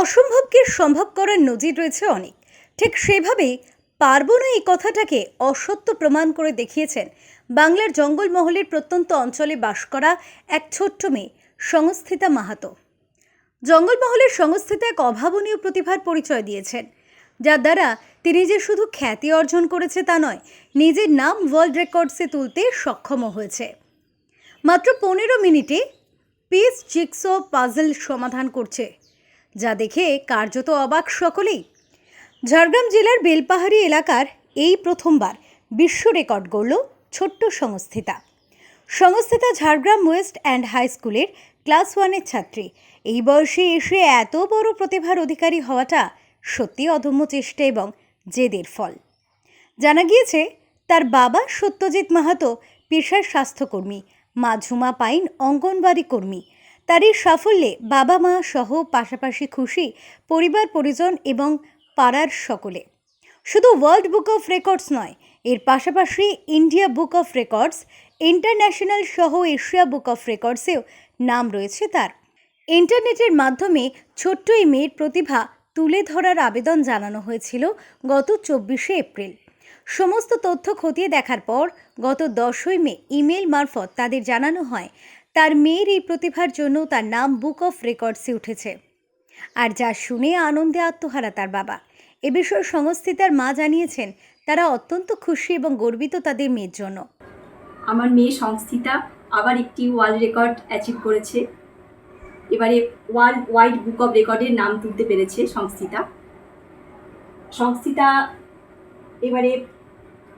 অসম্ভবকে সম্ভব করার নজির রয়েছে অনেক। ঠিক সেভাবেই পারব না এই কথাটাকে অসত্য প্রমাণ করে দেখিয়েছেন বাংলার জঙ্গলমহলের প্রত্যন্ত অঞ্চলে বাস করা এক ছোট্ট মেয়ে, সংস্থিতা মাহাতো। জঙ্গলমহলের সংস্থিতা এক অভাবনীয় প্রতিভার পরিচয় দিয়েছেন, যার দ্বারা তিনি যে শুধু খ্যাতি অর্জন করেছে তা নয়, নিজের নাম ওয়ার্ল্ড রেকর্ডসে তুলতে সক্ষমও হয়েছে। মাত্র পনেরো মিনিটে পিস জিক্সো পাজল সমাধান করছে যা দেখে কার্যত অবাক সকলেই। ঝাড়গ্রাম জেলার বেলপাহাড়ি এলাকার এই প্রথমবার বিশ্ব রেকর্ড গড়ল ছোট্ট Sangsthita. Sangsthita Jhargram West End high স্কুলের ক্লাস ওয়ানের ছাত্রী। এই বয়সে এসে এত বড় প্রতিভার অধিকারী হওয়াটা সত্যি অদম্য চেষ্টা এবং জেদের ফল। জানা গিয়েছে, তার বাবা সত্যজিৎ মাহাতো পেশার স্বাস্থ্যকর্মী, মা ঝুমা পাইন অঙ্গনবাড়ি কর্মী তার এই সাফল্যে বাবা মা সহ পাশাপাশি খুশি পরিবার, পরিজন এবং পাড়ার সকলে। শুধু ওয়ার্ল্ড বুক অফ রেকর্ডস নয়, এর পাশাপাশি India book of records, international সহ এশিয়া বুক অফ রেকর্ডসেও নাম রয়েছে তার। ইন্টারনেটের মাধ্যমে ছোট্ট এই মেয়ের প্রতিভা তুলে ধরার আবেদন জানানো হয়েছিল গত চব্বিশে এপ্রিল। সমস্ত তথ্য খতিয়ে দেখার পর গত দশই মে ইমেল মারফত তাদের জানানো হয় তার মেয়ের এই প্রতিভার জন্য তার নাম বুক অফ রেকর্ডসে উঠেছে। আর যা শুনে আনন্দে আত্মহারা তার বাবা। এ বিষয়ে সংস্থিতার মা জানিয়েছেন, তারা অত্যন্ত খুশি এবং গর্বিত তাদের মেয়ের জন্য। আমার মেয়ে সংস্থিতা আবার একটি ওয়ার্ল্ড রেকর্ড অ্যাচিভ করেছে। এবারে ওয়ার্ল্ড ওয়াইড বুক অফ রেকর্ডের নাম তুলতে পেরেছে সংস্থিতা। সংস্থিতা এবারে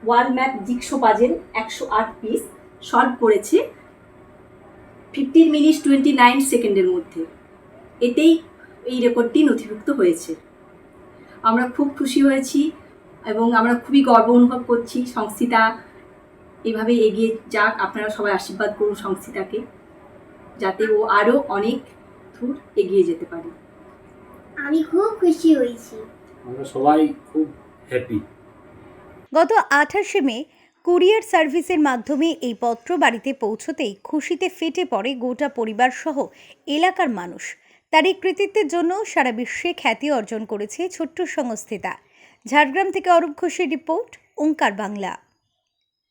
ওয়ার্ল্ড ম্যাপ জিক্সো পাজেল একশো আট পিস সলভ করেছে। ফিফটিন মিনিট টোয়েন্টি নাইন সেকেন্ডের মধ্যে। এতেই এই রেকর্ডটি নথিভুক্ত হয়েছে। আমরা খুব খুশি হয়েছি এবং আমরা খুবই গর্ব অনুভব করছি সংস্থিতা এভাবে এগিয়ে যাক। আপনারা সবাই আশীর্বাদ করুন সংস্থিতাকে যাতে ও আরও অনেক দূর এগিয়ে যেতে পারে। আমি খুব খুশি হয়েছি। আমরা সবাই খুব হ্যাপি গত আঠাশে মে কুরিয়ার সার্ভিসের মাধ্যমে এই পত্র বাড়িতে পৌঁছতেই খুশিতে ফেটে পড়ে গোটা পরিবার সহ এলাকার মানুষ। তার এই কৃতিত্বের জন্য সারা বিশ্বে খ্যাতি অর্জন করেছে ছোট্ট সংস্থিতা। ঝাড়গ্রাম থেকে অরূপ ঘোষের রিপোর্ট, ওঙ্কার বাংলা।